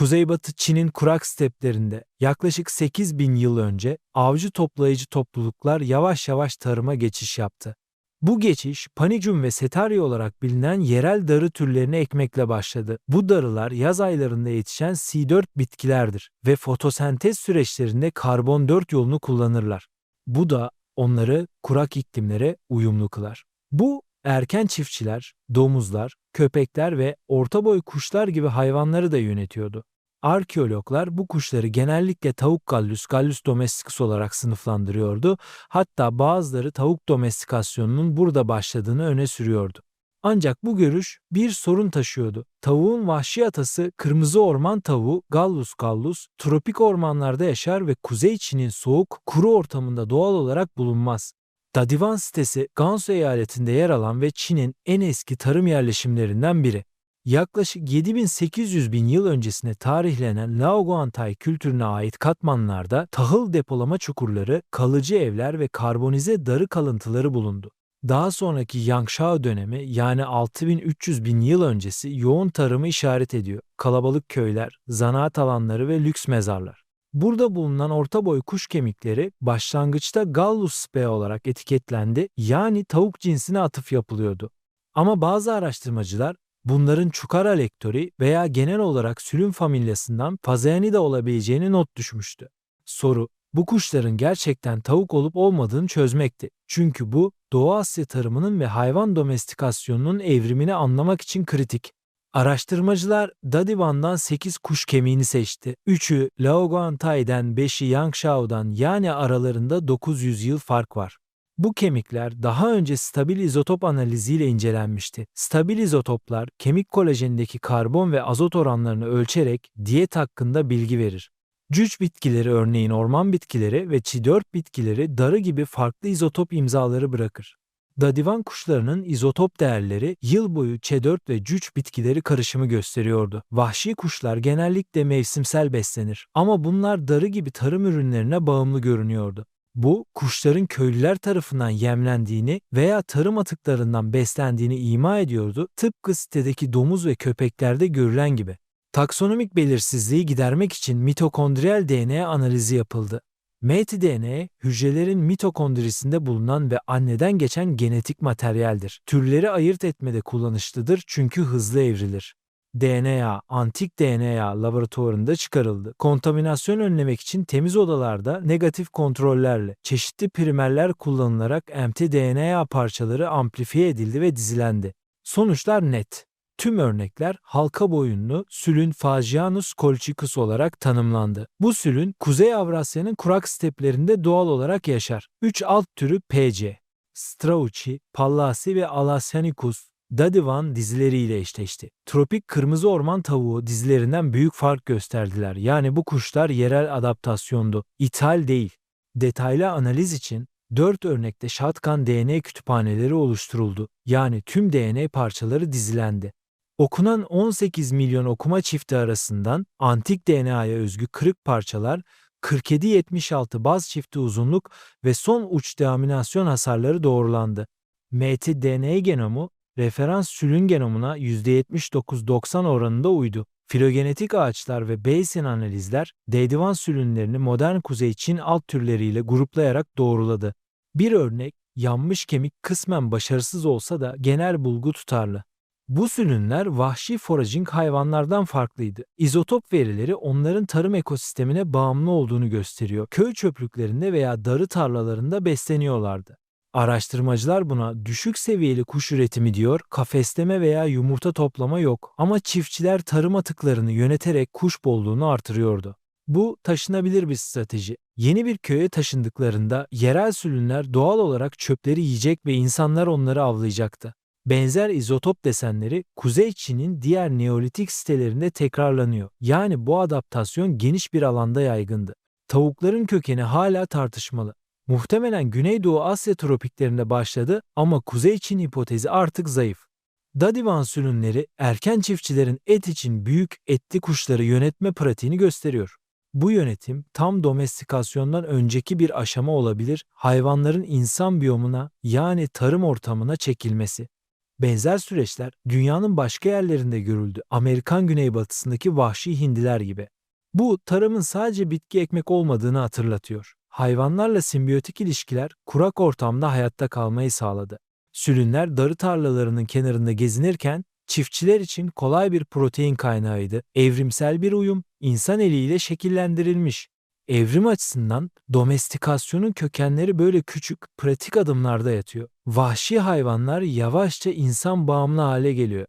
Kuzeybatı Çin'in kurak steplerinde yaklaşık 8 bin yıl önce avcı toplayıcı topluluklar yavaş yavaş tarıma geçiş yaptı. Bu geçiş panicum ve setarya olarak bilinen yerel darı türlerini ekmekle başladı. Bu darılar yaz aylarında yetişen C4 bitkilerdir ve fotosentez süreçlerinde karbon 4 yolunu kullanırlar. Bu da onları kurak iklimlere uyumlu kılar. Bu erken çiftçiler, domuzlar, köpekler ve orta boy kuşlar gibi hayvanları da yönetiyordu. Arkeologlar bu kuşları genellikle tavuk gallus, gallus domesticus olarak sınıflandırıyordu. Hatta bazıları tavuk domestikasyonunun burada başladığını öne sürüyordu. Ancak bu görüş bir sorun taşıyordu. Tavuğun vahşi atası kırmızı orman tavuğu Gallus gallus tropik ormanlarda yaşar ve Kuzey Çin'in soğuk, kuru ortamında doğal olarak bulunmaz. Dadivan sitesi Gansu eyaletinde yer alan ve Çin'in en eski tarım yerleşimlerinden biri. Yaklaşık 7800 bin yıl öncesine tarihlenen Laoguantay kültürüne ait katmanlarda tahıl depolama çukurları, kalıcı evler ve karbonize darı kalıntıları bulundu. Daha sonraki Yangshao dönemi yani 6300 bin yıl öncesi yoğun tarımı işaret ediyor. Kalabalık köyler, zanaat alanları ve lüks mezarlar. Burada bulunan orta boy kuş kemikleri başlangıçta Gallus spe olarak etiketlendi yani tavuk cinsine atıf yapılıyordu. Ama bazı araştırmacılar bunların Çukara lektori veya genel olarak sülün familyasından Fazayanida olabileceğini not düşmüştü. Soru, bu kuşların gerçekten tavuk olup olmadığını çözmekti. Çünkü bu Doğu Asya tarımının ve hayvan domestikasyonunun evrimini anlamak için kritik. Araştırmacılar Dadivan'dan 8 kuş kemiğini seçti. 3'ü Laoguantay'den 5'i Yangshao'dan yani aralarında 900 yıl fark var. Bu kemikler daha önce stabil izotop analiziyle incelenmişti. Stabil izotoplar kemik kolajenindeki karbon ve azot oranlarını ölçerek diyet hakkında bilgi verir. Cüc bitkileri örneğin orman bitkileri ve çidört bitkileri darı gibi farklı izotop imzaları bırakır. Dadivan kuşlarının izotop değerleri yıl boyu Ç4 ve cüc bitkileri karışımı gösteriyordu. Vahşi kuşlar genellikle mevsimsel beslenir ama bunlar darı gibi tarım ürünlerine bağımlı görünüyordu. Bu, kuşların köylüler tarafından yemlendiğini veya tarım atıklarından beslendiğini ima ediyordu, tıpkı sitedeki domuz ve köpeklerde görülen gibi. Taksonomik belirsizliği gidermek için mitokondriyal DNA analizi yapıldı. mtDNA, hücrelerin mitokondrisinde bulunan ve anneden geçen genetik materyaldir. Türleri ayırt etmede kullanışlıdır çünkü hızlı evrilir. DNA, antik DNA laboratuvarında çıkarıldı. Kontaminasyon önlemek için temiz odalarda negatif kontrollerle çeşitli primerler kullanılarak mtDNA parçaları amplifiye edildi ve dizilendi. Sonuçlar net. Tüm örnekler halka boyunlu sülün Fagianus colchicus olarak tanımlandı. Bu sülün Kuzey Avrasya'nın kurak steplerinde doğal olarak yaşar. Üç alt türü PC, Strauchi, Pallasi ve Alasyanicus Dadivan dizileriyle eşleşti. Tropik kırmızı orman tavuğu dizilerinden büyük fark gösterdiler. Yani bu kuşlar yerel adaptasyondu. İthal değil. Detaylı analiz için 4 örnekte şatkan DNA kütüphaneleri oluşturuldu. Yani tüm DNA parçaları dizilendi. Okunan 18 milyon okuma çifti arasından antik DNA'ya özgü kırık parçalar 47-76 baz çifti uzunluk ve son uç deaminasyon hasarları doğrulandı. MT-DNA genomu referans sülün genomuna %79-90 oranında uydu. Filogenetik ağaçlar ve Bayesian analizler D-divan sülünlerini modern kuzey Çin alt türleriyle gruplayarak doğruladı. Bir örnek yanmış kemik kısmen başarısız olsa da genel bulgu tutarlı. Bu sülünler vahşi foraging hayvanlardan farklıydı. İzotop verileri onların tarım ekosistemine bağımlı olduğunu gösteriyor. Köy çöplüklerinde veya darı tarlalarında besleniyorlardı. Araştırmacılar buna düşük seviyeli kuş üretimi diyor, kafesleme veya yumurta toplama yok ama çiftçiler tarım atıklarını yöneterek kuş bolluğunu artırıyordu. Bu taşınabilir bir strateji. Yeni bir köye taşındıklarında yerel sülünler doğal olarak çöpleri yiyecek ve insanlar onları avlayacaktı. Benzer izotop desenleri Kuzey Çin'in diğer Neolitik sitelerinde tekrarlanıyor. Yani bu adaptasyon geniş bir alanda yaygındı. Tavukların kökeni hala tartışmalı. Muhtemelen Güneydoğu Asya tropiklerinde başladı ama Kuzey Çin hipotezi artık zayıf. Dadivan sülünleri erken çiftçilerin et için büyük etli kuşları yönetme pratiğini gösteriyor. Bu yönetim tam domestikasyondan önceki bir aşama olabilir, hayvanların insan biyomuna yani tarım ortamına çekilmesi. Benzer süreçler dünyanın başka yerlerinde görüldü. Amerikan güneybatısındaki vahşi hindiler gibi. Bu tarımın sadece bitki ekmek olmadığını hatırlatıyor. Hayvanlarla simbiyotik ilişkiler kurak ortamda hayatta kalmayı sağladı. Sülünler darı tarlalarının kenarında gezinirken çiftçiler için kolay bir protein kaynağıydı. Evrimsel bir uyum insan eliyle şekillendirilmiş. Evrim açısından domestikasyonun kökenleri böyle küçük, pratik adımlarda yatıyor. Vahşi hayvanlar yavaşça insan bağımlı hale geliyor.